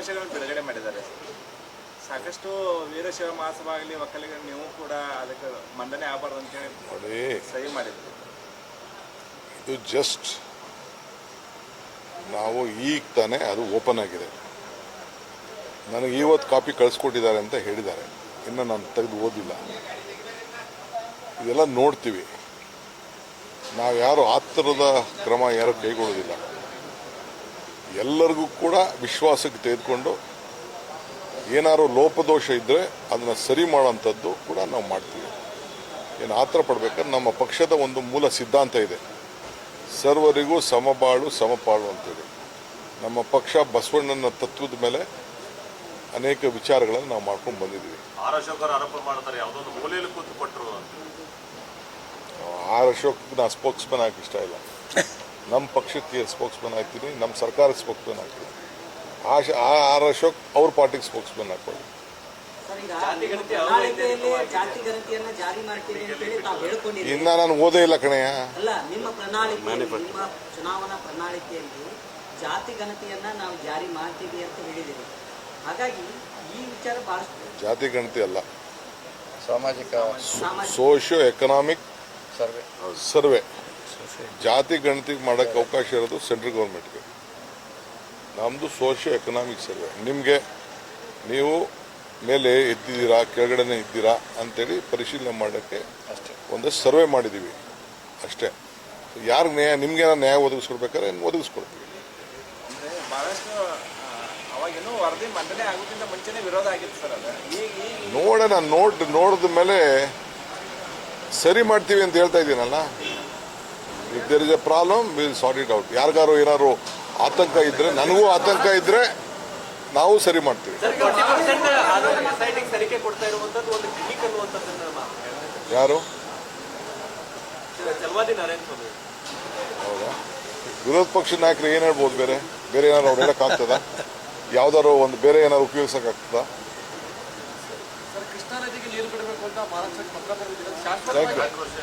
ಅಂಶಗಳನ್ನು ಬಿಡುಗಡೆ ಮಾಡಿದ್ದಾರೆ. ಸಾಕಷ್ಟು ವೀರಶೈವ ಮಹಾಸಭ ಆಗಲಿ ಒಕ್ಕಲಿಗರು ನೀವು ಕೂಡ ಅದಕ್ಕೆ ಮಂಡನೆ ಆಗಬಾರ್ದು ಅಂತೇಳಿ ನೋಡಿ. ಸಹಿ ಮಾಡಿದ್ರು. ಇದು ಜಸ್ಟ್ ನಾವು ಈಗ ತಾನೇ ಅದು ಓಪನ್ ಆಗಿದೆ. ನನಗೆ ಇವತ್ತು ಕಾಪಿ ಕಳಿಸ್ಕೊಟ್ಟಿದ್ದಾರೆ ಅಂತ ಹೇಳಿದ್ದಾರೆ. ಇನ್ನು ನಾನು ತೆಗೆದು ಓದಿಲ್ಲ. ಇದೆಲ್ಲ ನೋಡ್ತೀವಿ. ನಾವು ಯಾರು ಆ ಥರದ ಕ್ರಮ ಯಾರು ಕೈಗೊಳ್ಳೋದಿಲ್ಲ. ಎಲ್ಲರಿಗೂ ಕೂಡ ವಿಶ್ವಾಸಕ್ಕೆ ತೆಗೆದುಕೊಂಡು ಏನಾದ್ರು ಲೋಪದೋಷ ಇದ್ದರೆ ಅದನ್ನು ಸರಿ ಮಾಡೋಂಥದ್ದು ಕೂಡ ನಾವು ಮಾಡ್ತೀವಿ. ಏನು ಆತರ ಪಡ್ಬೇಕಾದ್ರೆ ನಮ್ಮ ಪಕ್ಷದ ಒಂದು ಮೂಲ ಸಿದ್ಧಾಂತ ಇದೆ. ಸರ್ವರಿಗೂ ಸಮಬಾಳು ಸಮಪಾಳು ಅಂತೇಳಿ. ನಮ್ಮ ಪಕ್ಷ ಬಸವಣ್ಣನ ತತ್ವದ ಮೇಲೆ ಅನೇಕ ವಿಚಾರಗಳನ್ನು ನಾವು ಮಾಡ್ಕೊಂಡು ಬಂದಿದ್ದೀವಿ. ಆರ್ ಅಶೋಕ್ ನಾ ಸ್ಪೋಕ್ಸ್ಮನ್ ಆಗಕ್ಕೆ ಇಷ್ಟ ಇಲ್ಲ. ನಮ್ಮ ಪಕ್ಷಕ್ಕೆ ಸ್ಪೋಕ್ಸ್ಮನ್ ಆಗ್ತೀನಿ ನಮ್ಮ ಸರ್ಕಾರಕ್ಕೆ ಸ್ಪೋಕ್ಸ್ಮನ್ ಆಗ್ತೀನಿ. ಆಶ ಆ- ಆರ್ ಅಶೋಕ್ ಅವ್ರ ಪಾರ್ಟಿಗೆ ಸ್ಪೋಕ್ಸ್ಮನ್ ಹಾಕೊಳ್ಳಿ ಇನ್ನ ನಾನು ಓದೇ ಇಲ್ಲ ಕಣೆಯ ಅಲ್ಲ ನಿಮ್ಮ ಪ್ರಣಾಳಿಕೆಯಲ್ಲಿ ಚುನಾವಣಾ ಪ್ರಣಾಳಿಕೆಯಲ್ಲಿ ಜಾತಿ ಗಣತಿಯನ್ನ ನಾವು ಜಾರಿ ಮಾಡ್ತೀವಿ ಅಂತ ಹೇಳಿದಿರಿ ಹಾಗಾಗಿ ಈ ವಿಚಾರ ಬಹಳಷ್ಟು ಜಾತಿ ಗಣತಿ ಅಲ್ಲ. ಸಾಮಾಜಿಕ ಸೋಶಿಯೋ ಎಕನಾಮಿಕ್ ಸರ್ವೆ. ಸರ್ವೆ. ಜಾತಿ ಗಣತಿ ಮಾಡೋಕ್ಕೆ ಅವಕಾಶ ಇರೋದು ಸೆಂಟ್ರಲ್ ಗೌರ್ಮೆಂಟ್ಗೆ. ನಮ್ಮದು ಸೋಷಿಯೋ ಎಕನಾಮಿಕ್ ಸರ್ವೆ ನಿಮಗೆ ನೀವು ಮೇಲೆ ಇದ್ದಿದ್ದೀರಾ ಕೆಳಗಡೆನೇ ಇದ್ದೀರಾ ಅಂತೇಳಿ ಪರಿಶೀಲನೆ ಮಾಡೋಕ್ಕೆ ಅಷ್ಟೇ. ಒಂದು ಸರ್ವೆ ಮಾಡಿದ್ದೀವಿ. ಅಷ್ಟೇ. ಯಾರು ನ್ಯಾಯ ನಿಮ್ಗೇನೋ ನ್ಯಾಯ ಒದಗಿಸ್ಕೊಡ್ಬೇಕಾದ್ರೆ ಒದಗಿಸ್ಕೊಡ್ತೀವಿ. ನೋಡೋಣ ನೋಡ್ ನೋಡಿದ ಮೇಲೆ ಸರಿ ಮಾಡ್ತೀವಿ ಅಂತ ಹೇಳ್ತಾ ಇದ್ದೀನಲ್ಲ? If there is a problem will sort it out ಯಾರಿಗಾರು ಏನಾದ್ರು ಆತಂಕ ಇದ್ರೆ ನನಗೂ ಆತಂಕ ಇದ್ರೆ ನಾವು ಸರಿ ಮಾಡ್ತೀವಿ. ಯಾರು? ಹೌದಾ? ವಿರೋಧ ಪಕ್ಷದ ನಾಯಕರು ಏನು ಹೇಳ್ಬೋದು ಬೇರೆ? ಬೇರೆ ಏನಾದ್ರು ಅವ್ರು ಹೇಳೋಕ್ಕಾಗ್ತದ ಯಾವ್ದಾರು ಒಂದು ಬೇರೆ ಏನಾದ್ರು ಉಪಯೋಗಿಸಕ್ ಆಗ್ತದ? ಕೃಷ್ಣಾ ನದಿಗೆ ನೀರು ಬಿಡಬೇಕು ಅಂತ ಮಹಾರಾಷ್ಟ್ರಕ್ಕೆ ಪತ್ರ ಬರೆದಿದ್ದಾರೆ ಥ್ಯಾಂಕ್ ಯು ವರ್ಷ.